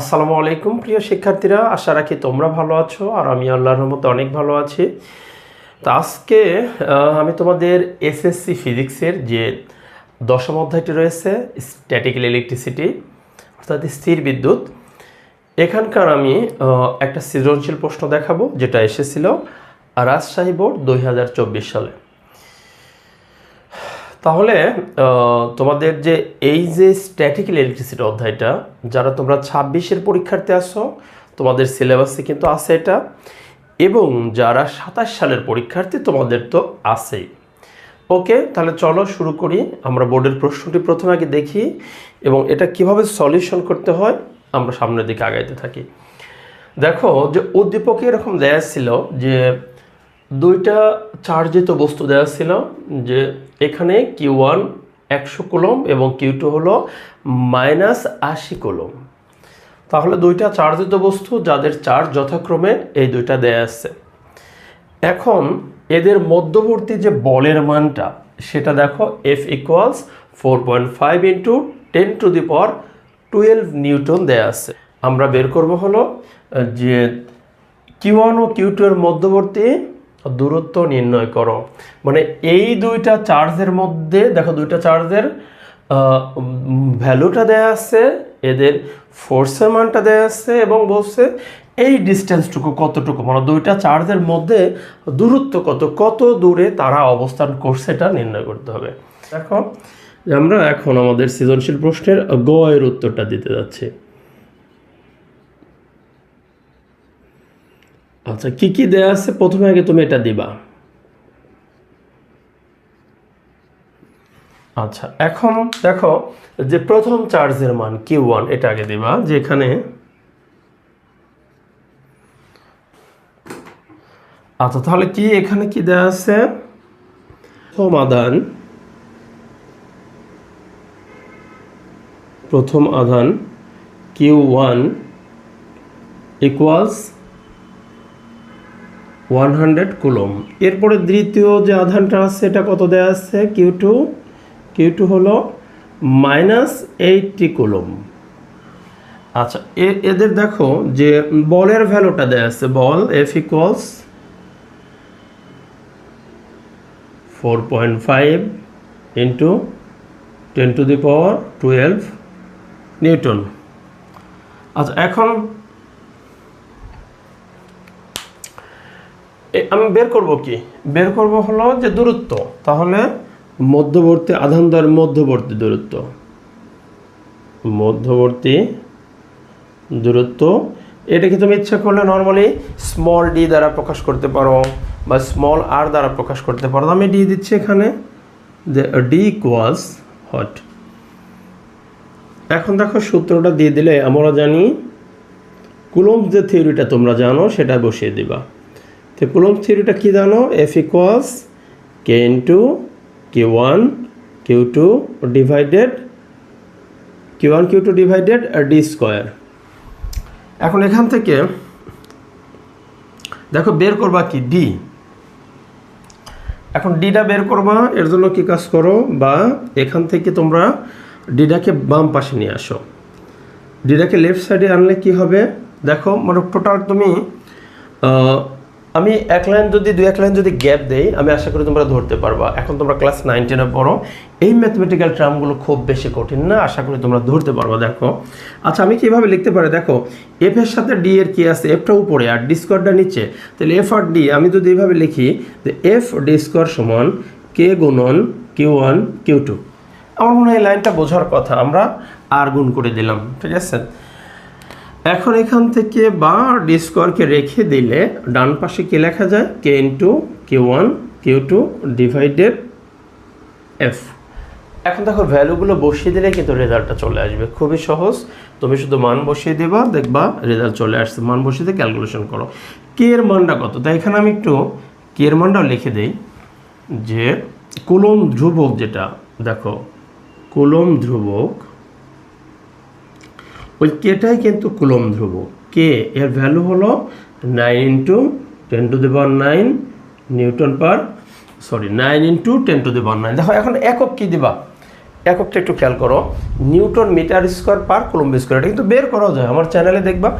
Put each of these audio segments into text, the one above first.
আসসালামু আলাইকুম, প্রিয় শিক্ষার্থীরা। আশা রাখি তোমরা ভালো আছো আর আমি আল্লাহর রহমতে অনেক ভালো আছি। তো আজকে আমি তোমাদের এসএসসি ফিজিক্সের যে দশম অধ্যায়টি রয়েছে, স্ট্যাটিক্যাল ইলেকট্রিসিটি, অর্থাৎ স্থির বিদ্যুৎ, এখানকার আমি একটা সৃজনশীল প্রশ্ন দেখাবো, যেটা এসেছিল রাজশাহী বোর্ড দুই হাজার চব্বিশ সালে। তাহলে তোমাদের যে এই যে স্ট্যাটিক্যাল ইলেকট্রিসিটি অধ্যায়টা, যারা তোমরা ছাব্বিশের পরীক্ষার্থী আসো তোমাদের সিলেবাসে কিন্তু আছে এটা, এবং যারা সাতাশ সালের পরীক্ষার্থী, তোমাদের তো আছেই। ওকে তাহলে চলো শুরু করি। আমরা বোর্ডের প্রশ্নটি প্রথমে আগে দেখি, এবং এটা কীভাবে সলিউশন করতে হয়, আমরা সামনের দিকে আগাইতে থাকি। দেখো, যে উদ্দীপকে এরকম দেয়া ছিল যে দুইটা চার্জিত বস্তু দেওয়া ছিল যে এখানে কিউ ওয়ান একশো কুলম এবং কিউ টু হলো মাইনাস আশি কুলম। তাহলে দুইটা চার্জিত বস্তু যাদের চার্জ যথাক্রমে এই দুইটা দেয়া আছে। এখন এদের মধ্যবর্তী যে বলের মানটা, সেটা দেখো F equals four point five into ten to the পর টুয়েলভ নিউটন দেয়া আছে। আমরা বের করব হলো যে কিউ ওয়ান ও কিউ টু এর মধ্যবর্তী দূরত্ব নির্ণয় করো। মানে এই দুইটা চার্জের মধ্যে, দেখো দুইটা চার্জের ভ্যালুটা দেয়া আছে, এদের ফোর্সের মানটা দেয়া আছে এবং বলছে এই ডিস্টেন্সটুকু কতটুকু? মানে দুইটা চার্জের মধ্যে দূরত্ব কত? কত দূরে তারা অবস্থান করছে এটা নির্ণয় করতে হবে। দেখো, আমরা এখন আমাদের সৃজনশীল প্রশ্নের গ এর উত্তরটা দিতে যাচ্ছি। আচ্ছা কি কি দেয়া আছে? প্রথমে আগে তুমি এটা দিবা। আচ্ছা এখন দেখো যে প্রথম চার্জের মান কিউ ওয়ান, এটা আগে দিবা, যে এখানে আচ্ছা তাহলে কি এখানে কি দেয়া আছে? আধান প্রথম আধান Q one equals one hundred coulomb. এরপরে দ্বিতীয় যে আধানটা আছে এটা কত দেওয়া আছে? Q two. কিউ টু হলো মাইনাস এইটটি কুলম। আচ্ছা এদের দেখো যে বলের ভ্যালুটা দেওয়া আছে, বল F equals four point five into ten to the power twelve newton. আচ্ছা এখন আমি বের করব কি? বের করব হলো যে দূরত্ব। তাহলে মধ্যবর্তী আধান দ্বয়ের মধ্যবর্তী দূরত্ব। মধ্যবর্তী দূরত্ব। এটাকে তুমি ইচ্ছা করলে নর্মালি স্মল ডি দ্বারা প্রকাশ করতে পারো বা স্মল আর দ্বারা প্রকাশ করতে পারো। আমি ডি দিচ্ছি এখানে। যে ডি ইকুয়ালস হট এখন দেখো সূত্রটা দিয়ে দিলে আমরা জানি। কুলম যে থিওরিটা তোমরা জানো, সেটা বসিয়ে দিবা। তো কুলম থিওরিটা কী জানো? F equals K into Q one Q two divided Q one Q two divided D square এখন এখান থেকে দেখো বের করবা কি? ডি এখন ডিটা বের করবা, এর জন্য কি কাজ করো? বা এখান থেকে তোমরা ডিটাকে বাম পাশে নিয়ে আসো। ডিটাকে লেফট সাইডে আনলে কি হবে? দেখো মানে টোটাল তুমি আমি এক লাইন যদি, দুই এক লাইন যদি গ্যাপ দেই, আমি আশা করি তোমরা ধরতে পারবা। এখন তোমরা ক্লাস নাইন টেনে পড়ো। এই ম্যাথমেটিক্যাল টার্মগুলো খুব বেশি কঠিন না, আশা করি তোমরা ধরতে পারবা, দেখো। আচ্ছা আমি কীভাবে লিখতে পারি? দেখো এফ এর সাথে ডি এর কি আছে? এফটা উপরে আর ডি স্কোয়ারটা নিচে। তাহলে এফ আর ডি আমি যদি এইভাবে লিখি, যে এফ ডি স্কোয়ার সমান কে গুণন কিউ ওয়ান কিউ টু আমার মনে হয় এই লাইনটা বোঝার কথা, আমরা আর গুণ করে দিলাম, ঠিক আছে? এখন এখান থেকে বা ডি স্কোয়ারকে রেখে দিলে ডান পাশে কি লেখা যায়? K into Q one Q two divided F এখন দেখো ভ্যালুগুলো বসিয়ে দিলে কিন্তু রেজাল্টটা চলে আসবে। খুবই সহজ। তুমি শুধু মান বসিয়ে দেবা, দেখবা রেজাল্ট চলে আসছে। মান বসিয়ে দিয়ে ক্যালকুলেশন করো। কে এর মানটা কত? তাই এখানে আমি একটু কে এর মানটাও লিখে দিই, যে কুলম ধ্রুবক যেটা, দেখো, কুলম ধ্রুবক ওই কেটাই কিন্তু কুলম ধ্রুব। কে? এর ভ্যালু হলো nine into ten to the power nine newton per sorry nine into ten to the power nine দেখো, এখন একক কী দিবা? এককটা একটু খেয়াল করো। Newton metre square per coulomb square. এটা কিন্তু বের করাও যায়। আমার চ্যানেলে দেখবা,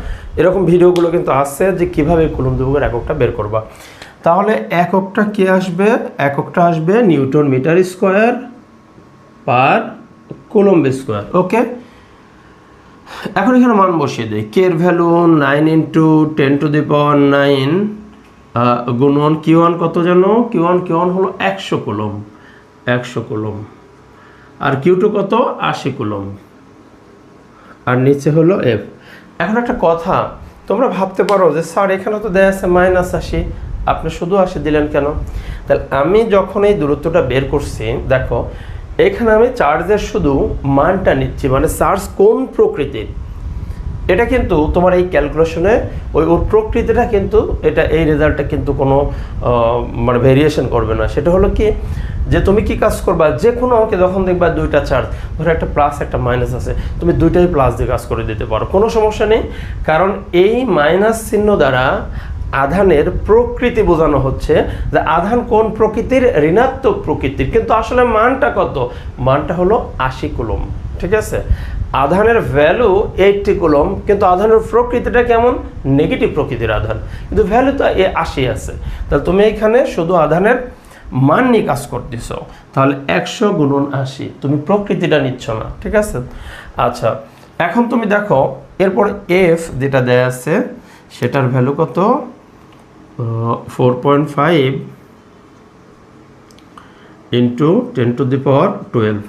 এরকম ভিডিওগুলো কিন্তু আসছে যে কীভাবে কুলম্ব দুর্গের এককটা বের করবা। তাহলে এককটা কে আসবে? এককটা আসবে newton metre square per coulomb square. Okay? এখন এখানে মান বসিয়ে দিই। কে এর value nine into ten to the power nine গুণন কিউ ওয়ান কত জানো? কিউ ওয়ান কিউ ওয়ান হলো একশো কুলম। একশো কুলম। আর কিউ টু কত? আশি কুলম। আর নিচে হলো এফ এখন একটা কথা, তোমরা ভাবতে পারো যে, স্যার, এখানে তো দেয়া আছে মাইনাস আশি। আপনি শুধু আশি দিলেন কেন? তাহলে আমি যখন এই দূরত্বটা বের করছি, দেখো এখানে আমি চার্জের শুধু মানটা নিচ্ছি মানে চার্জ কোন প্রকৃতির। এটা কিন্তু তোমার এই ক্যালকুলেশনে ওই ওর প্রকৃতিটা কিন্তু এটা, এই রেজাল্টটা কিন্তু কোনো মানে ভেরিয়েশন করবে না। সেটা হলো কি, যে তুমি কি কাজ করবা যে কোনো আমাকে যখন দেখবা দুইটা চার্জ ধরো একটা প্লাস একটা মাইনাস আছে, তুমি দুইটাই প্লাস দিয়ে কাজ করে দিতে পারো। কোনো সমস্যা নেই, কারণ এই মাইনাস চিহ্ন দ্বারা আধানের প্রকৃতি বোঝানো হচ্ছে যে আধান কোন প্রকৃতির? ঋণাত্মক প্রকৃতির। কিন্তু আসলে মানটা কত? মানটা হলো আশি কুলম। ঠিক আছে? আধানের ভ্যালু এইটটি কুলম, কিন্তু আধানের প্রকৃতিটা কেমন? নেগেটিভ প্রকৃতির আধান। কিন্তু ভ্যালু তো এ আশি আছে। তাহলে তুমি এখানে শুধু আধানের মান নিয়ে কাজ করতেছ। তাহলে একশো গুণন আশি, তুমি প্রকৃতিটা নিচ্ছ না। ঠিক আছে? আচ্ছা এখন তুমি দেখো, এরপর এফ যেটা দেয়া আছে, সেটার ভ্যালু কত? Four point five into ten to the power twelve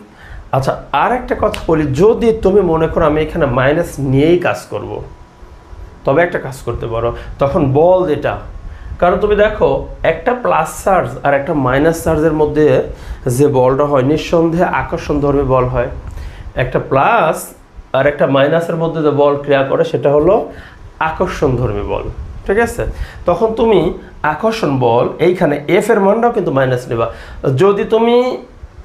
আচ্ছা আর একটা কথা বলি, যদি তুমি মনে করো আমি এখানে মাইনাস নিয়েই কাজ করব। তবে একটা কাজ করতে পারো, তখন বল যেটা। কারণ তুমি দেখো, একটা প্লাস চার্জ আর একটা মাইনাস চার্জের মধ্যে যে বলটা হয়, নিঃসন্দেহে আকর্ষণ ধর্মী বল হয়। একটা প্লাস আর একটা মাইনাসের মধ্যে যে বল ক্রিয়া করে, সেটা হলো আকর্ষণ ধর্মী বল। ঠিক আছে? তখন তুমি আকর্ষণ বল, এইখানে এফ এর মানটাও কিন্তু মাইনাস নেবা। যদি তুমি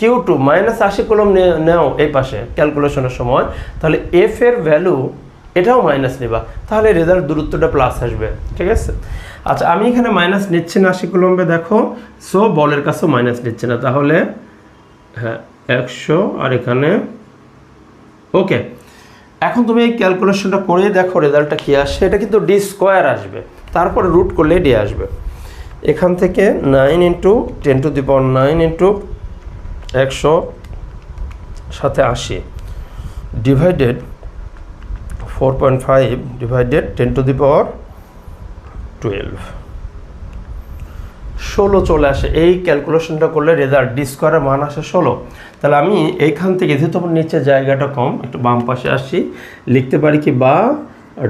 কিউ টু মাইনাস আশি কলম নেও এই পাশে ক্যালকুলেশনের সময়, তাহলে এফ এর ভ্যালু এটাও মাইনাস নেবা। তাহলে রেজাল্ট দূরত্বটা প্লাস আসবে, ঠিক আছে? আচ্ছা আমি এখানে মাইনাস নিচ্ছি না আশি কলম্বে, দেখো। সো বলের কাছেও মাইনাস নিচ্ছে না। তাহলে হ্যাঁ একশো, আর এখানে ওকে এখন তুমি এই ক্যালকুলেশনটা করে দেখো রেজাল্টটা কী আসে এটা কিন্তু ডি স্কোয়ার আসবে। তারপরে রুট করলে ডি আসবে। এখান থেকে nine into ten to the power nine into একশো সাথে আশি divided four point five divided ten to the power twelve ষোলো চলে আসে। এই ক্যালকুলেশনটা করলে রেজাল্ট ডি স্কোয়ারের মান আসে ষোলো। তাহলে আমি এইখান থেকে, যেহেতু আমার নিচে জায়গাটা কম, একটু বাম পাশে আসি লিখতে পারি কি বা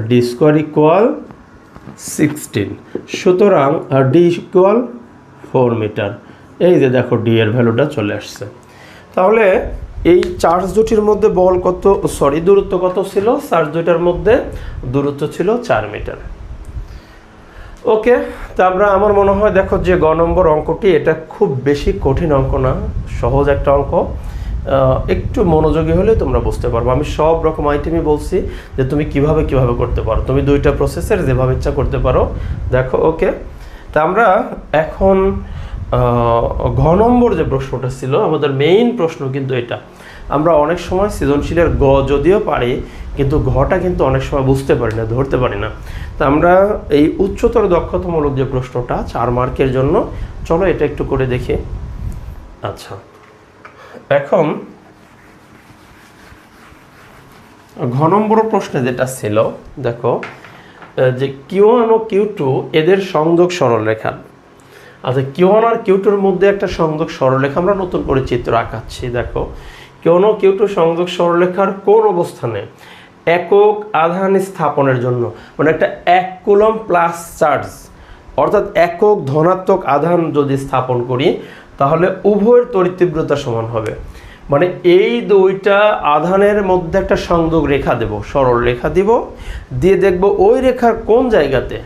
ডি স্কোয়ার ইকুয়াল সিক্সটিন সুতরাং ডি ইকুয়াল ফোর মিটার এই যে দেখো ডি এর ভ্যালুটা চলে আসছে। তাহলে এই চার্জ দুটির মধ্যে বল কত সরি দূরত্ব কত ছিল? চার্জ দুটার মধ্যে দূরত্ব ছিল চার মিটার ওকে, তা আমরা আমার মনে হয় দেখো যে গ নম্বর অঙ্কটি, এটা খুব বেশি কঠিন অঙ্ক না, সহজ একটা অঙ্ক। একটু মনোযোগী হলে তোমরা বুঝতে পারব। আমি সব রকম আইটেমই বলছি যে তুমি কীভাবে কীভাবে করতে পারো। তুমি দুইটা প্রসেসের যেভাবে ইচ্ছা করতে পারো। দেখো, ওকে। তা আমরা এখন ঘ নম্বর যে প্রশ্নটা ছিল, আমাদের মেইন প্রশ্ন কিন্তু এটা। আমরা অনেক সময় সৃজনশীলের গ যদিও পারি, কিন্তু ঘটা কিন্তু অনেক সময় বুঝতে পারি না, ধরতে পারি না। আমরা এই উচ্চতর দক্ষতামূলক যে প্রশ্নটা চার মার্কের জন্য, চলো এটা একটু করে দেখি। আচ্ছা। এখন ঘ নম্বর প্রশ্নে যেটা ছিল, দেখো যে কিউ ওয়ান ও কিউ টু এদের সংযোগ সরলরেখা। আচ্ছা কিউ ওয়ান আর কিউ টুর মধ্যে একটা সংযোগ সরলরেখা আমরা নতুন করে চিত্র আঁকাচ্ছি, দেখো। কিউ ওয়ান ও কিউ টু সংযোগ সরলরেখার কোন অবস্থানে? একক আধান স্থাপনের জন্য মানে একটা এক কুলম প্লাস চার্জ অর্থাৎ একক ধনাত্মক আধান যদি স্থাপন করি, তাহলে উভয়ের তড়িৎ তীব্রতা সমান হবে। মানে এই দুইটা আধানের মধ্যে একটা সংযোগ রেখা দেব, সরল রেখা দিব, দিয়ে দেখব ওই রেখার কোন জায়গাতে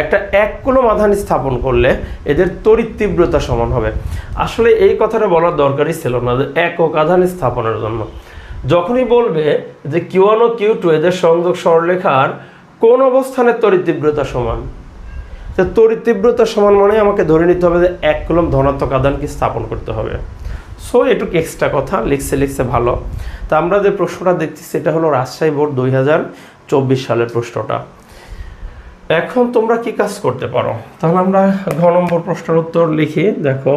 একটা এক কুলম আধান স্থাপন করলে এদের তড়িৎ তীব্রতা সমান হবে। আসলে এই কথাটা বলার দরকারই ছিল না একক আধান স্থাপনের জন্য। যখনই বলবে যে কিউ ওয়ান ও কিউ টু এদের সংযোগ সরলরেখার কোন অবস্থানের তড়িৎ তীব্রতা সমান? তো তড়িৎ তীব্রতা সমান মানে আমাকে ধরে নিতে হবে যে এক কুলম ধনাত্মক আধানকে স্থাপন করতে হবে। সো এটুকু এক্সট্রা কথা, লিখছে লিখছে, ভালো। তা আমরা যে প্রশ্নটা দেখছি এটা হলো রাজশাহী বোর্ড দুই হাজার চব্বিশ সালের প্রশ্নটা। এখন তোমরা কি কাজ করতে পারো? তাহলে আমরা ঘ নম্বর প্রশ্নের উত্তর লিখি, দেখো।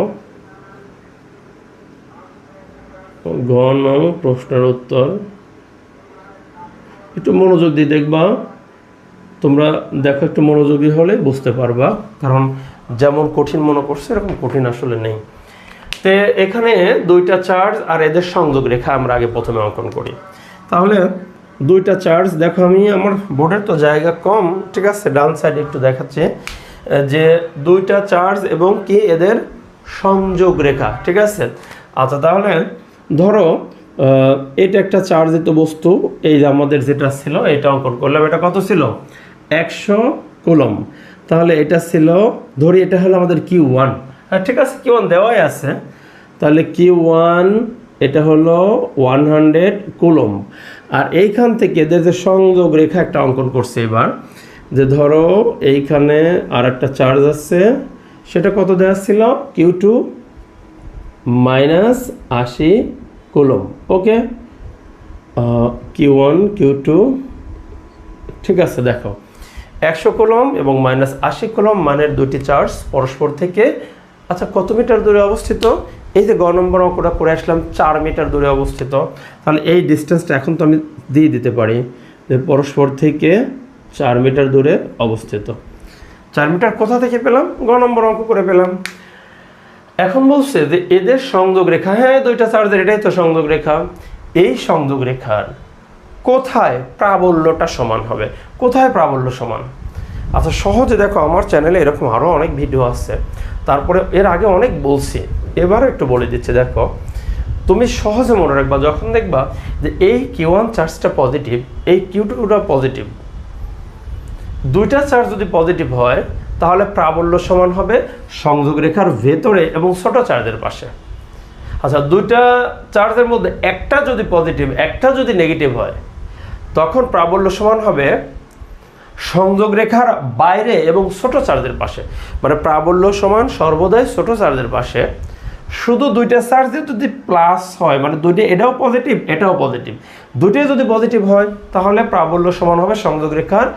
ঘ নং প্রশ্নের উত্তর। একটু মনোযোগ দিয়ে দেখবা। তোমরা দেখো, একটু মনোযোগী হলে বুঝতে পারবা। কারণ যেমন কঠিন মনে করছে, এরকম কঠিন আসলে নেই। তে এখানে দুইটা চার্জ আর এদের সংযোগ রেখা আমরা আগে প্রথমে অঙ্কন করি। তাহলে দুইটা চার্জ দেখো আমি আমার বোর্ডের তো জায়গা কম, ঠিক আছে, ডান সাইডে একটু দেখাচ্ছে। যে দুইটা চার্জ এবং কি এদের সংযোগ রেখা, ঠিক আছে? আচ্ছা তাহলে ধরো এটা একটা চার্জিত বস্তু, এই যে আমাদের যেটা ছিল, এটা অঙ্কন করলাম, এটা কত ছিল? একশো কুলম। তাহলে এটা ছিল, ধরি এটা হলো আমাদের কিউ ওয়ান। হ্যাঁ ঠিক আছে, কিউ ওয়ান দেওয়াই আছে। তাহলে কিউ ওয়ান, এটা হলো ওয়ান হান্ড্রেড কুলম। আর এইখান থেকে এদের যে সংযোগ রেখা একটা অঙ্কন করছে এবার, যে ধরো, এইখানে আর একটা চার্জ আছে, সেটা কত দেওয়া ছিল? কিউ টু মাইনাস আশি coulomb. Okay? Q one, Q two, ঠিক আছে, দেখো। একশো কলম এবং মাইনাস আশি কলম মানের দুটি চার্জ পরস্পর থেকে। আচ্ছা কত মিটার দূরে অবস্থিত? এই যে গ নম্বর অঙ্কটা করে আসলাম, চার মিটার দূরে অবস্থিত। তাহলে এই ডিস্টেন্সটা এখন তো আমি দিয়ে দিতে পারি যে পরস্পর থেকে চার মিটার দূরে অবস্থিত। চার মিটার কোথা থেকে পেলাম? গ নম্বর অঙ্ক করে পেলাম। এখন বলছে যে এদের সংযোগ রেখা হ্যাঁ দুইটা চার্জের এটাই তো সংযোগ রেখা। এই সংযোগ রেখার কোথায় প্রাবল্যটা সমান হবে? কোথায় প্রাবল্য সমান? আচ্ছা সহজে দেখো, আমার চ্যানেলে এরকম আরও অনেক ভিডিও আছে। তারপরে এর আগে অনেক বলছি। এবারও একটু বলে দিচ্ছে, দেখো। তুমি সহজে মনে রাখবা, যখন দেখবা যে এই কিউ ওয়ান চার্জটা পজিটিভ এই কিউ টুটা পজিটিভ দুইটা চার্জ যদি পজিটিভ হয় তাহলে প্রাবল্য সমান হবে সংযোগ রেখার ভেতরে এবং ছোট চার্জের পাশে। আচ্ছা দুইটা চার্জের মধ্যে একটা যদি পজিটিভ একটা যদি নেগেটিভ হয়, তখন প্রাবল্য সমান হবে সংযোগ রেখার বাইরে এবং ছোট চার্জের পাশে। মানে প্রাবল্য সমান সর্বদাই ছোট চার্জের পাশে। শুধু দুইটা চার্জে যদি প্লাস হয় মানে দুইটা এটাও পজিটিভ এটাও পজিটিভ দুইটাই যদি পজিটিভ হয়, তাহলে প্রাবল্য সমান হবে সংযোগ রেখার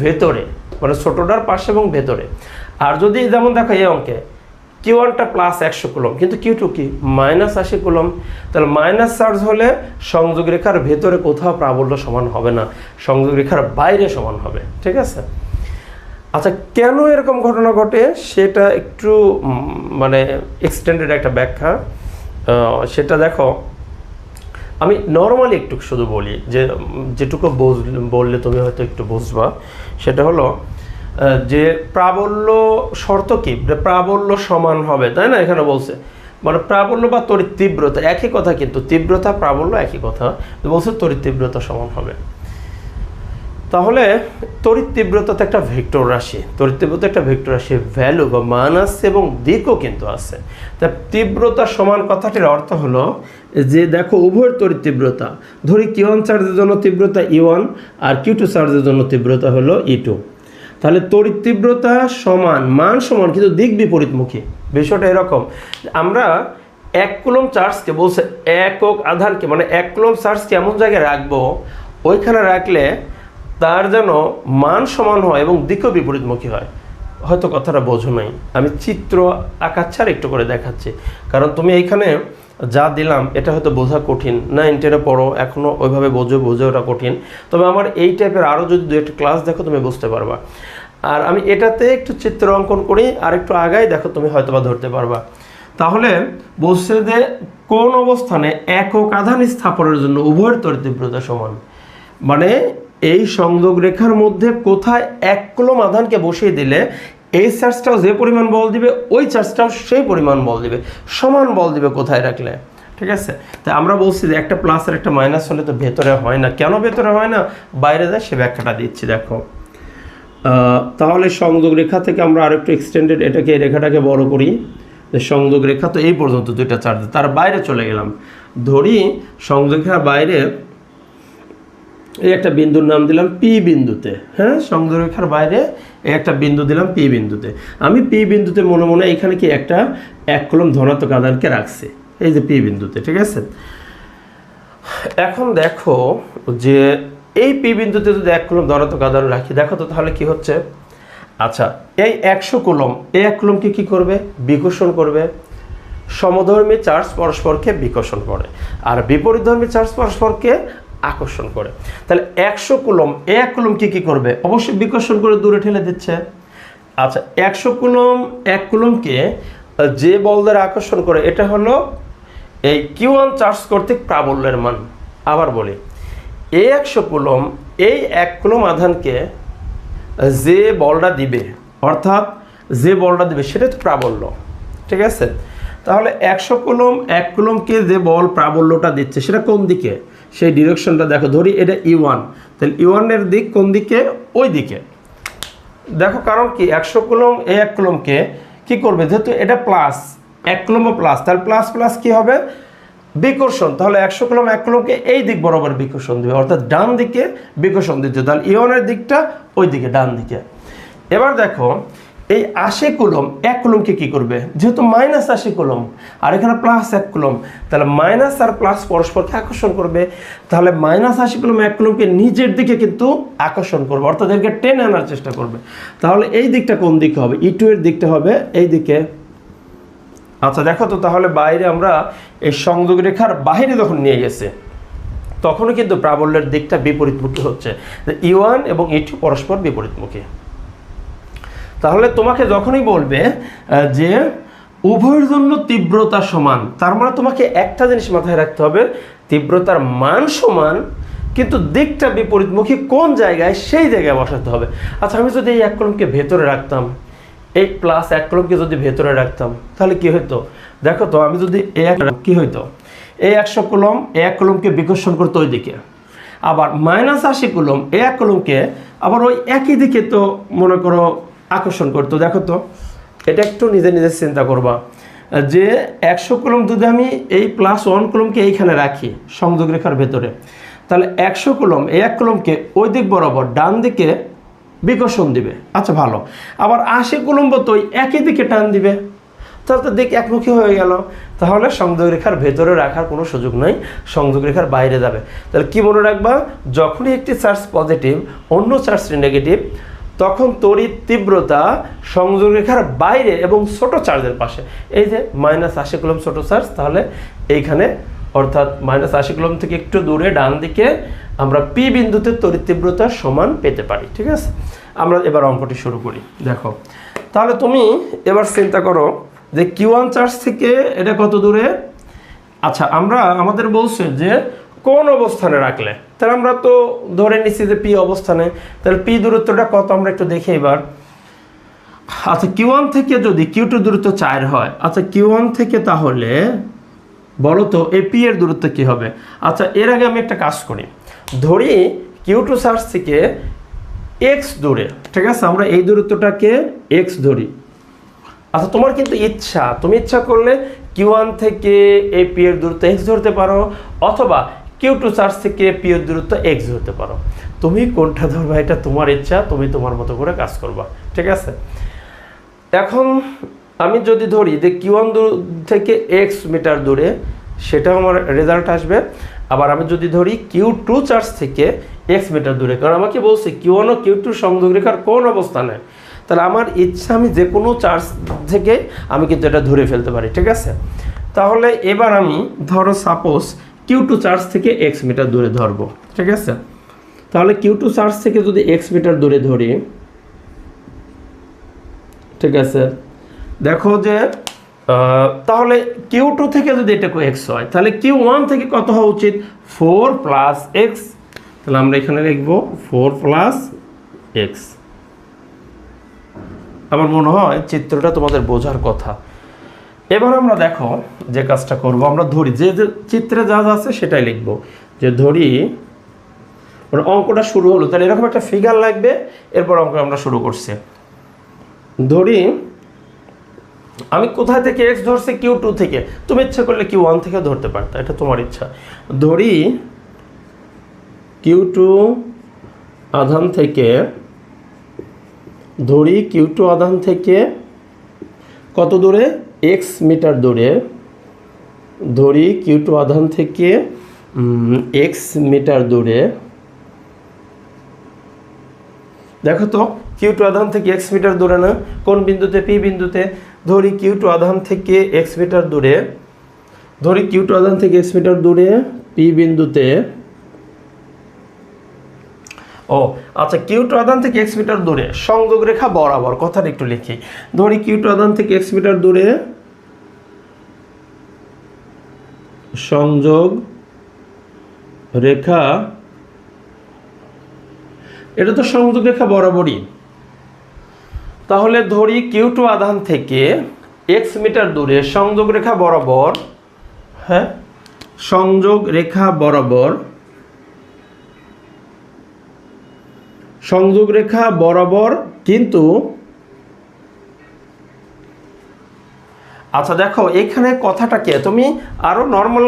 ভেতরে। মানে ছোটটার পাশে এবং ভেতরে। আর যদি যেমন দেখো এই অঙ্কে কিউ ওয়ানটা প্লাস একশো কুলম, কিন্তু কিউ টু কি? মাইনাস আশি কুলম। তাহলে মাইনাস চার্জ হলে সংযোগ রেখার ভেতরে কোথাও প্রাবল্য সমান হবে না, সংযোগ রেখার বাইরে সমান হবে, ঠিক আছে? আচ্ছা কেন এরকম ঘটনা ঘটে? সেটা একটু মানে এক্সটেন্ডেড একটা ব্যাখ্যা। সেটা দেখো আমি নর্মালি একটু শুধু বলি যে, যেটুকু বোঝ, বললে তুমি হয়তো একটু বুঝবা, সেটা হলো যে প্রাবল্য শর্ত কি? প্রাবল্য সমান হবে, তাই না? এখানে বলছে মানে প্রাবল্য বা তরিত তীব্রতা, একই কথা কিন্তু, তীব্রতা, প্রাবল্য একই কথা, বলছে তরিত তীব্রতা সমান হবে। তাহলে তড়িৎ তীব্রতা তো একটা ভেক্টর রাশি, তড়িৎ তীব্রতা একটা ভেক্টর রাশি ভ্যালু বা মান আছে এবং দিকও কিন্তু আছে। তা তীব্রতা সমান কথাটির অর্থ হলো যে দেখো উভয়ের তড়িৎ তীব্রতা, ধরি কিউ ওয়ান চার্জের জন্য তীব্রতা ই ওয়ান আর কিউ টু চার্জের জন্য তীব্রতা হলো ই টু তাহলে তড়িৎ তীব্রতা সমান, মান সমান কিন্তু দিক বিপরীতমুখী, বিষয়টা এরকম। আমরা এক কুলম চার্জকে বলছে একক আধানকে মানে এক কুলম চার্জকে এমন জায়গায় রাখব, ওইখানে রাখলে তার যেন মান সমান হয় এবং দিকও বিপরীতমুখী হয়। হয়তো কথাটা বোঝো নাই। আমি চিত্র আঁকাচ্ছার একটু করে দেখাচ্ছি। কারণ তুমি এইখানে যা দিলাম, এটা হয়তো বোঝা কঠিন। না ইন্টারে পড়ো এখনও ওইভাবে বোঝো বোঝো ওটা কঠিন। তবে আমার এই টাইপের আরও যদি দু একটা ক্লাস দেখো, তুমি বুঝতে পারবা। আর আমি এটাতে একটু চিত্র অঙ্কন করি, আর একটু আগাই দেখো তুমি হয়তো বা ধরতে পারবা। তাহলে বলছে যে কোন অবস্থানে একক আধান স্থাপনের জন্য উভয়ের তড়িৎ সমান? মানে এই সংযোগ রেখার মধ্যে কোথায় এক কুলম আধানকে বসিয়ে দিলে এই চার্জটাও যে পরিমাণ বল দিবে, ওই চার্জটাও সেই পরিমাণ বল দিবে। সমান বল দিবে কোথায় রাখলে? ঠিক আছে? তাই আমরা বলছি যে একটা প্লাস আর একটা মাইনাস হলে তো ভেতরে হয় না। কেন ভেতরে হয় না? বাইরে যায়, সে ব্যাখ্যাটা দিচ্ছি, দেখো। তাহলে সংযোগ রেখা থেকে আমরা আরেকটু এক্সটেন্ডেড এটাকে, এই রেখাটাকে বড় করি। যে সংযোগ রেখা তো এই পর্যন্ত দুইটা চার্জ, তার বাইরে চলে গেলাম। ধরি সংযোগ রেখার বাইরে এই একটা বিন্দুর নাম দিলাম পি বিন্দুতে হ্যাঁ? সংযোগ রেখার বাইরে এই একটা বিন্দু দিলাম পি বিন্দুতে। আমি পি বিন্দুতে মনে মনে এখানে কি একটা এক কলম ধনাত্মক আধানকে রাখছি, এই যে পি বিন্দুতে, ঠিক আছে? এখন দেখো যে এই পি বিন্দুতে যদি এক কুলম ধনাত্মক আধান রাখি, দেখো তো তাহলে কি হচ্ছে? আচ্ছা এই একশো কুলম, এই এক কুলমকে কি করবে? বিকর্ষণ করবে। সমধর্মী চার্জ পরস্পরকে বিকর্ষণ করে। আর বিপরীতধর্মী চার্জ পরস্পরকে আকর্ষণ করে। তাহলে একশো কুলম, এক কুলম কি কি করবে? অবশ্যই বিকর্ষণ করে দূরে ঠেলে দিচ্ছে। আচ্ছা একশো কুলম, এক কুলমকে যে বল দ্বারা আকর্ষণ করে, এটা হলো এই কিউ ওয়ান চার্জ কর্তৃক প্রাবল্যের মান। আবার বলি, এই একশো কুলম, এই এক কুলম আধানকে যে বলটা দিবে, অর্থাৎ যে বলটা দিবে, সেটা তো প্রাবল্য, ঠিক আছে? তাহলে একশো কুলম, এক কুলমকে যে বল প্রাবল্যটা দিচ্ছে, সেটা কোন দিকে? সেই ডিরেকশনটা দেখো, ধরি এটা ই ওয়ান তাহলে ই ওয়ানের দিক কোন দিকে? ওই দিকে। দেখো কারণ কি, একশো কুলম এই এক কুলমকে কি করবে? যেহেতু এটা প্লাস এক কুলম প্লাস তাহলে প্লাস প্লাস কি হবে? বিকর্ষণ, তাহলে একশো কুলম, এক কুলমকে এই দিক বরাবর বিকর্ষণ দিবে, অর্থাৎ ডান দিকে বিকর্ষণ দিচ্ছে। তাহলে ইয়নের দিকটা ওই দিকে, ডান দিকে। এবার দেখো এই আশি কুলম, এক কুলমকে কি করবে? যেহেতু মাইনাস আশি কুলম, আর এখানে প্লাস এক কুলম, তাহলে মাইনাস আর প্লাস পরস্পরকে আকর্ষণ করবে। তাহলে মাইনাস আশি কুলম, এক কুলমকে নিজের দিকে কিন্তু আকর্ষণ করবে, অর্থাৎ এদেরকে টেনে আনার চেষ্টা করবে। তাহলে এই দিকটা কোন দিকে হবে? ই টু এর দিকটা হবে এই দিকে। আচ্ছা দেখো তো তাহলে বাইরে আমরা এই সংযোগ রেখার বাইরে যখন নিয়ে গেছে, তখনও কিন্তু প্রাবল্যের দিকটা বিপরীতমুখী হচ্ছে। ই ওয়ান এবং ই টু পরস্পর বিপরীতমুখী। তাহলে তোমাকে যখনই বলবে যে উভয়ের জন্য তীব্রতা সমান, তার মানে তোমাকে একটা জিনিস মাথায় রাখতে হবে, তীব্রতার মান সমান, কিন্তু দিকটা বিপরীতমুখী কোন জায়গায় সেই জায়গায় বসাতে হবে। আচ্ছা আমি যদি এই এক কলমকে ভেতরে রাখতাম, এই প্লাস এক কলমকে যদি ভেতরে রাখতাম, তাহলে কি হইতো? দেখো তো, আমি যদি এক কি হইতো? এই একশো কলম এক কলমকে বিকর্ষণ করতো ওই দিকে আবার মাইনাস আশি কলম এক কলমকে আবার ওই একই দিকে তো মনে করো আকর্ষণ করতো দেখো তো, এটা একটু নিজে নিজে চিন্তা করবা, যে একশো কলম যদি আমি এই প্লাস ওয়ান কলমকে এইখানে রাখি সংযোগ রেখার ভেতরে, তাহলে একশো কলম, এই এক কলমকে ওই দিক বরাবর ডান দিকে বিকর্ষণ দিবে। আচ্ছা ভালো। আবার আশি কুলম্ব তো একই দিকে টান দিবে। তাহলে তো দিক একমুখী হয়ে গেল। তাহলে সংযোগ রেখার ভেতরে রাখার কোনো সুযোগ নাই, সংযোগ রেখার বাইরে যাবে। তাহলে কি মনে রাখবা? যখনই একটি চার্জ পজিটিভ অন্য চার্জটি নেগেটিভ তখন তড়িৎ তীব্রতা সংযোগ রেখার বাইরে এবং ছোট চার্জের পাশে। এই যে মাইনাস আশি কুলম ছোট চার্জ, তাহলে এইখানে অর্থাৎ মাইনাস আশি কুলম থেকে একটু দূরে ডান দিকে আমরা পি বিন্দুতে তড়িৎ তীব্রতার সমান পেতে পারি, ঠিক আছে? আমরা এবার অঙ্কটি শুরু করি, দেখো। তাহলে তুমি এবার চিন্তা করো যে কিউ ওয়ান চার্জ থেকে এটা কত দূরে? আচ্ছা আমরা, আমাদের বলছে যে কোন অবস্থানে রাখলে তাহলে আমরা তো ধরে নিচ্ছি যে পি অবস্থানে, তাহলে পি দূরত্বটা কত আমরা একটু দেখি এবার। আচ্ছা কিউ ওয়ান থেকে যদি কিউ টু দূরত্ব চার হয় আচ্ছা কিউ ওয়ান থেকে তাহলে বলো তো এই পি এর দূরত্ব কি হবে? আচ্ছা এর আগে আমি একটা কাজ করি। ধরি কিউ টু চার্জ থেকে এক্স দূরে, ঠিক আছে? আমরা এই দূরত্বটাকে এক্স ধরি। আচ্ছা তোমার কিন্তু ইচ্ছা, তুমি ইচ্ছা করলে কিউ ওয়ান থেকে এই পি এর দূরত্ব এক্স ধরতে পারো, অথবা কিউ টু চার্জ থেকে পিওর দূরত্ব এক্স হতে পারো। তুমি কোনটা ধরবা, এটা তোমার ইচ্ছা, তুমি তোমার মতো করে কাজ করবা, ঠিক আছে? এখন আমি যদি ধরি যে কিউ ওয়ান দূর থেকে এক্স মিটার দূরে, সেটাও আমার রেজাল্ট আসবে। আবার আমি যদি ধরি কিউ টু চার্জ থেকে এক্স মিটার দূরে, কারণ আমাকে বলছে কিউ ও কিউ টু সংযোগ রেখার কোন অবস্থানে তাহলে আমার ইচ্ছা আমি যে কোনো চার্জ থেকে আমি কিন্তু এটা ধরে ফেলতে পারি, ঠিক আছে? তাহলে এবার আমি ধরো সাপোজ কিউ টু চার্জ থেকে এক্স মিটার দূরে ধরবো, ঠিক আছে? তাহলে কিউ টু চার্জ থেকে যদি এক্স মিটার দূরে ধরি, ঠিক আছে? দেখো যে তাহলে কিউ টু থেকে যদি এটা এক্স হয়, তাহলে কিউ ওয়ান থেকে কত হওয়া উচিত? ফোর প্লাস এক্স তাহলে আমরা এখানে লিখব ফোর প্লাস এক্স আমার মনে হয় চিত্রটা তোমাদের বোঝার কথা। এবার আমরা দেখো যে কাজটা করব, আমরা ধরি, যে যে চিত্রে যা যা আছে সেটাই লিখব। যে ধরি মানে অঙ্কটা শুরু হলো, তাহলে এরকম একটা ফিগার লাগবে, এরপর অঙ্ক আমরা শুরু করছি। ধরি, আমি কোথায় থেকে এক্স ধরছি কিউ টু থেকে? তুমি ইচ্ছা করলে কিউ ওয়ান থেকে ধরতে পারতা, এটা তোমার ইচ্ছা। ধরি কিউ টু আধান থেকে, ধরি কিউ টু আধান থেকে কত দূরে? এক্স মিটার দূরে ধরি কিউ টু আধান থেকে এক্স মিটার দূরে। দেখো তো কিউ টু আধান থেকে এক্স মিটার দূরে না? কোন বিন্দুতে? পি বিন্দুতে। ধরি কিউ টু আধান থেকে এক্স মিটার দূরে। ধরি কিউ টু আধান থেকে এক্স মিটার দূরে, পি বিন্দুতে। ও আচ্ছা কিউ টু আধান থেকে এক্স মিটার দূরে, সংযোগ রেখা বরাবর, কথাটা একটু লিখি। ধরি কিউ টু আধান থেকে এক্স মিটার দূরে, সংযোগ রেখা, এটা তো সংযোগ রেখা বরাবরই। তাহলে ধরি কিউ টু থেকে এক্স মিটার দূরে, সংযোগ রেখা বরাবর হ্যাঁ সংযোগ রেখা বরাবর সংযোগ রেখা বরাবর, কিন্তু আচ্ছা দেখো, এখানে কথাটা কে? তুমি আরও নর্মাল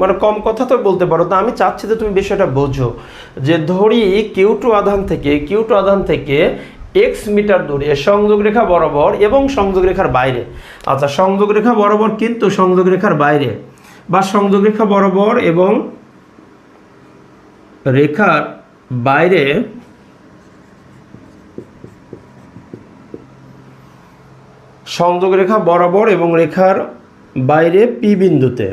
মানে কম কথা তো বলতে পারো, তো আমি চাচ্ছি যে তুমি বিষয়টা বোঝো, যে ধরি কিউ টু আধান থেকে কিউ টু আধান থেকে এক্স মিটার দূরে সংযোগ রেখা বরাবর এবং সংযোগ রেখার বাইরে। আচ্ছা সংযোগ রেখা বরাবর কিন্তু সংযোগ রেখার বাইরে বা সংযোগ রেখা বরাবর এবং রেখার বাইরে সংযোগ রেখা বরাবর এবং রেখার বাইরে পি বিন্দুতে।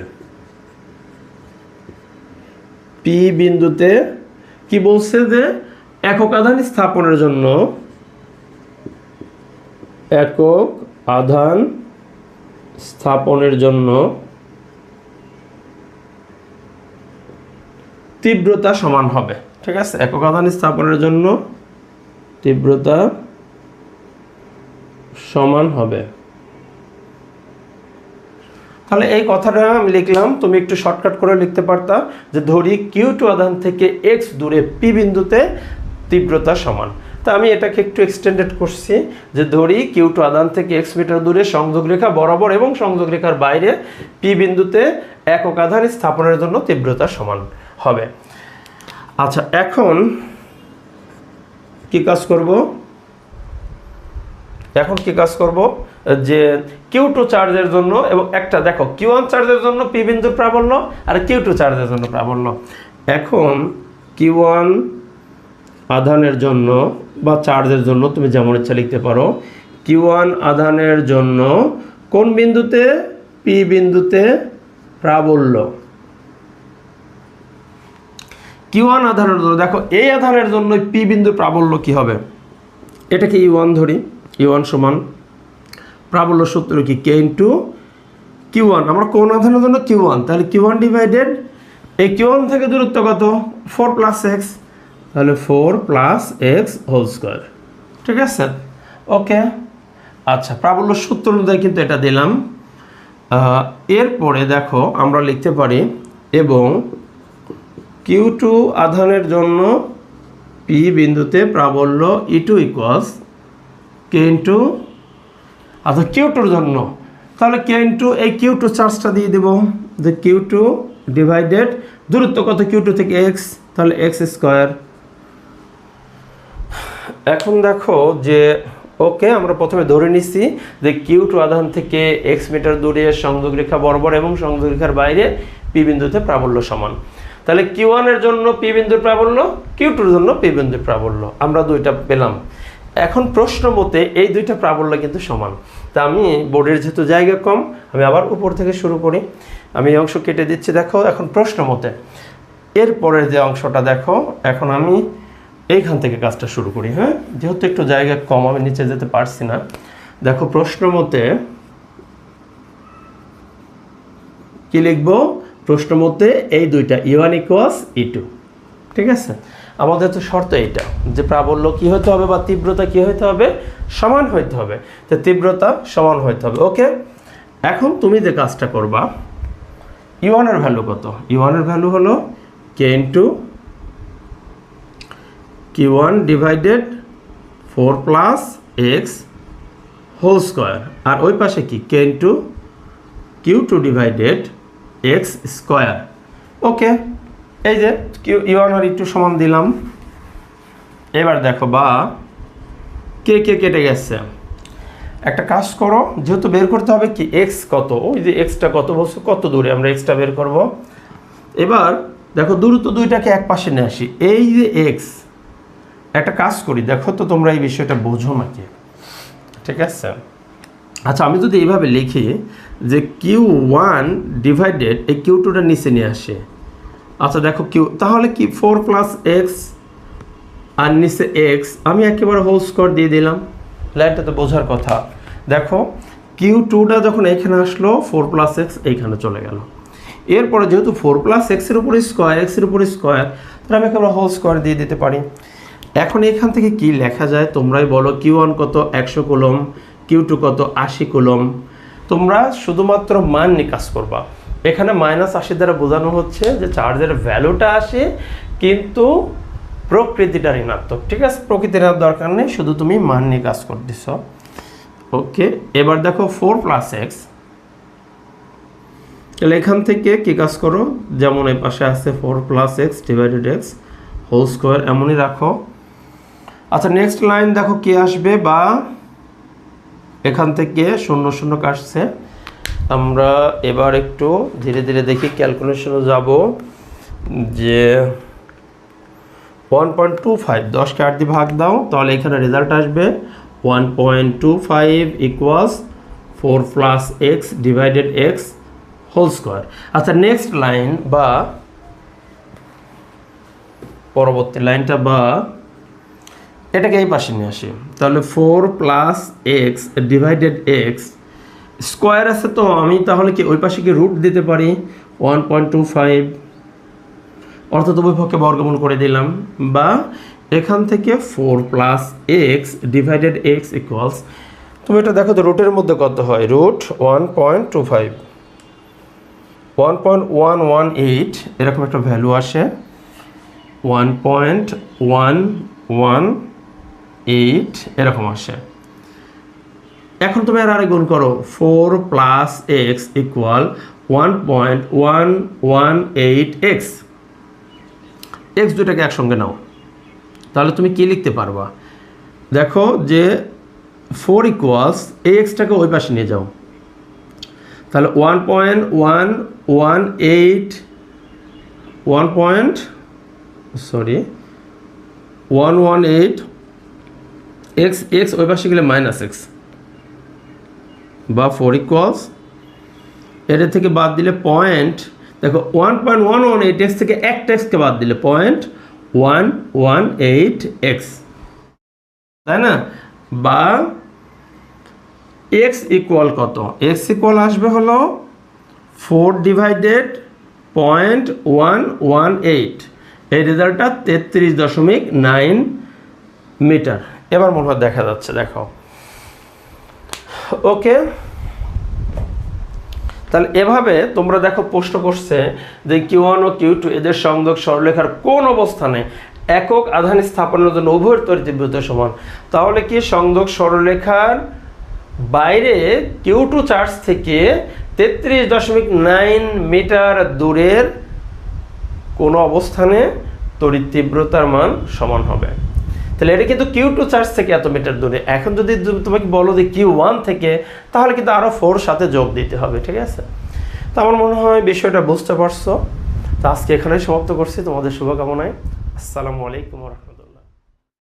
পি বিন্দুতে কি বলছে যে একক আধান স্থাপনের জন্য একক আধান স্থাপনের জন্য তীব্রতা সমান হবে। ঠিক আছে? একক আধান স্থাপনের জন্য তীব্রতা সমান হবে। তাহলে এই কথাটা আমি লিখলাম, তুমি একটু শর্টকাট করে লিখতে পারতা যে ধরি কিউ টু আধান থেকে এক্স দূরে পি বিন্দুতে তীব্রতা সমান। তা আমি এটাকে একটু এক্সটেন্ডেড করছি যে ধরি কিউ টু আধান থেকে এক্স মিটার দূরে সংযোগ রেখা বরাবর এবং সংযোগ রেখার বাইরে পি বিন্দুতে একক আধান স্থাপনের জন্য তীব্রতা সমান হবে। আচ্ছা এখন কি কাজ করব? এখন কি কাজ করব? যে কিউ টু চার্জের জন্য এবং একটা দেখো কিউ ওয়ান চার্জের জন্য পি বিন্দুর প্রাবল্য আর কিউ টু চার্জের জন্য প্রাবল্য। এখন কিউ ওয়ান আধানের জন্য বা চার্জের জন্য তুমি যেমন ইচ্ছা লিখতে পারো কিউ ওয়ান আধানের জন্য কোন বিন্দুতে? পি বিন্দুতে প্রাবল্য। কিউ ওয়ান আধানের জন্য, দেখো, এই আধানের জন্য পি বিন্দু প্রাবল্য কি হবে? এটাকে ই ওয়ান ধরি। ই ওয়ান সমান প্রাবল্য সূত্র কি? K into Q one. আমরা কোন আধানের জন্য কিউ ওয়ান? তাহলে কিউ ওয়ান ডিভাইডেড এই কিউ ওয়ান থেকে দূরত্ব কত? Four plus X. তাহলে four plus X whole square. ঠিক আছে? ওকে। আচ্ছা প্রাবল্য সূত্র অনুযায়ী কিন্তু এটা দিলাম। এরপরে দেখো আমরা লিখতে পারি এবং কিউ টু আধানের জন্য পি বিন্দুতে প্রাবল্য E two equals K into আচ্ছা কিউ টুর জন্য। তাহলে কে ইন্টু এই কিউ টু চার্জটা দিয়ে দেবো। যে কিউ টু ডিভাইডেড দূরত্ব কত? কিউ টু থেকে এক্স তাহলে এক্স স্কোয়ার এখন দেখো যে, ওকে, আমরা প্রথমে ধরে নিচ্ছি যে কিউ টু আধান থেকে এক্স মিটার দূরে সংযোগ রেখা বরাবর এবং সংযোগ রেখার বাইরে পি বিন্দুতে প্রাবল্য সমান। তাহলে কিউ ওয়ানের জন্য পি বিন্দুর প্রাবল্য কিউ টুর জন্য পি বিন্দুর প্রাবল্য। আমরা দুইটা পেলাম। এখন প্রশ্ন মতে এই দুইটা প্রাবল্য কিন্তু সমান। তা আমি বোর্ডের যেহেতু জায়গা কম, আমি আবার উপর থেকে শুরু করি। আমি এই অংশ কেটে দিচ্ছি, দেখো, এখন প্রশ্ন মতে। এরপরের যে অংশটা দেখো, এখন আমি এইখান থেকে কাজটা শুরু করি হ্যাঁ? যেহেতু একটু জায়গা কম, আমি নিচে যেতে পারছি না। দেখো, প্রশ্ন মতে কি লিখব? প্রশ্ন মতে এই দুইটা E one equals E two ঠিক আছে? আমাদের তো শর্ত এইটা, যে প্রাবল্য কি হতে হবে বা তীব্রতা কি হতে হবে? সমান হইতে হবে। তো তীব্রতা সমান হইতে হবে। ওকে? এখন তুমি যে কাজটা করবা ই ওয়ানের ভ্যালু কত? ই ওয়ানের ভ্যালু হলো K into Q one divided four plus X whole square আর ওই পাশে কি? K into Q two divided X square okay? এই যে কিউ ইউন আর একটু সমান দিলাম। এবার দেখো বা, কে কে কেটে গেছে? একটা কাজ করো, যেহেতু বের করতে হবে কি এক্স কত? ওই যে এক্সটা কত বলছো? কত দূরে? আমরা এক্সটা বের করব। এবার দেখো দূরত্ব দুইটাকে এক পাশে নিয়ে আসি। এই যে এক্স একটা কাজ করি, দেখো তো তোমরা এই বিষয়টা বোঝো নাকি? ঠিক আছে? আচ্ছা আমি যদি এইভাবে লিখি যে কিউ ওয়ান ডিভাইডেড এই কিউ টুটা নিচে নিয়ে আসে। আচ্ছা দেখো কিউ তাহলে কি ফোর প্লাস এক্স আর নিচে এক্স আমি একেবারে হোল স্কোয়ার দিয়ে দিলাম। লাইনটা তো বোঝার কথা। দেখো কিউ টুটা যখন এখানে আসলো ফোর প্লাস এক্স এইখানে চলে গেল। এরপরে যেহেতু ফোর প্লাস এক্সের উপরে স্কোয়ার এক্সের উপরে স্কোয়ার তাহলে আমি একেবারে হোল স্কোয়ার দিয়ে দিতে পারি। এখন এখান থেকে কি লেখা যায়? তোমরাই বলো কিউ ওয়ান কত? একশো কুলম কিউ টু কত? আশি কুলম। তোমরা শুধুমাত্র মান নিয়ে কাজ করবা। এখানে মাইনাস আশি দ্বারা বোঝানো হচ্ছে যে চার্জের ভ্যালুটা আসে, কিন্তু প্রকৃতিটা ঋণাত্মক, ঠিক আছে? প্রকৃতির দরকার নেই, শুধু তুমি মান নিয়ে কাজ করতেছ। ওকে, এবার দেখো ফোর প্লাস এক্স তাহলে এখান থেকে কি কাজ করো? যেমন এই পাশে আছে four plus X divided X whole square এমনই রাখো। আচ্ছা নেক্সট লাইন দেখো কি আসবে, বা এখান থেকে শূন্য শূন্য কাটছে। আমরা এবার একটু ধীরে ধীরে দেখি ক্যালকুলেশনে যাব যে ওয়ান পয়েন্ট টু ফাইভ দশকে আট দিয়ে ভাগ দাও, তাহলে এখানে রেজাল্ট আসবে one point two five equals four plus X divided X whole square আচ্ছা নেক্সট লাইন বা পরবর্তী লাইনটা বা এটাকে এই পাশে নিয়ে আসি। তাহলে four plus X divided X square আছে তো, আমি তাহলে কি ওই পাশে কি রুট দিতে পারি? ওয়ান পয়েন্ট টু ফাইভ অর্থাৎ উভয় পক্ষে করে দিলাম, বা এখান থেকে four plus X divided X equals তুমি এটা দেখো তো রুটের মধ্যে কত হয়? Root one point two five one point one one eight এরকম একটা ভ্যালু আসে one point one one eight এরকম আসে। এখন তুমি আর আরেক গুণ করো। Four plus X equal one point one one eight X X দুটাকে একসঙ্গে নাও। তাহলে তুমি কি লিখতে পারবা? দেখো যে ফোর ইকুয়ালস এই এক্সটাকে ওই পাশে নিয়ে যাও। তাহলে one point one one eight one point sorry one one eight X X ওই পাশে গেলে মাইনাস এক্স বা ফোর ইকুয়ালস এটা থেকে বাদ দিলে পয়েন্ট দেখো one point one one eight X থেকে একটা এক্সকে বাদ দিলে point one one eight X তাই না? বা এক্স ইকুয়াল কত? এক্স ইকুয়াল আসবে হলো four divided point one one eight এই রেজাল্টটা তেত্রিশ দশমিক নাইন মিটার এবার মনে হয় দেখা যাচ্ছে, দেখো। ওকে? তাহলে এভাবে তোমরা দেখো প্রশ্ন করছে যে কিউ ওয়ান ও কিউ টু এদের সংযোগ সরলেখার কোন অবস্থানে একক আধান স্থাপনের জন্য উভয়ের তরিতীব্রতা সমান? তাহলে কি সংযোগ সরলরেখার বাইরে কিউ টু চার্জ থেকে তেত্রিশ দশমিক নাইন মিটার দূরের কোনো অবস্থানে তড়িৎ তীব্রতার মান সমান হবে। তাহলে এটা কিন্তু কিউ টু চার্জ থেকে এত মিটার দূরে। এখন যদি তোমাকে বলো যে কিউ ওয়ান থেকে, তাহলে কিন্তু আরও ফোর সাথে যোগ দিতে হবে, ঠিক আছে? তো আমার মনে হয় বিষয়টা বুঝতে পারছ। তো আজকে এখানেই সমাপ্ত করছি। তোমাদের শুভকামনায়। আসসালামু আলাইকুম রহমতুল্লাহ।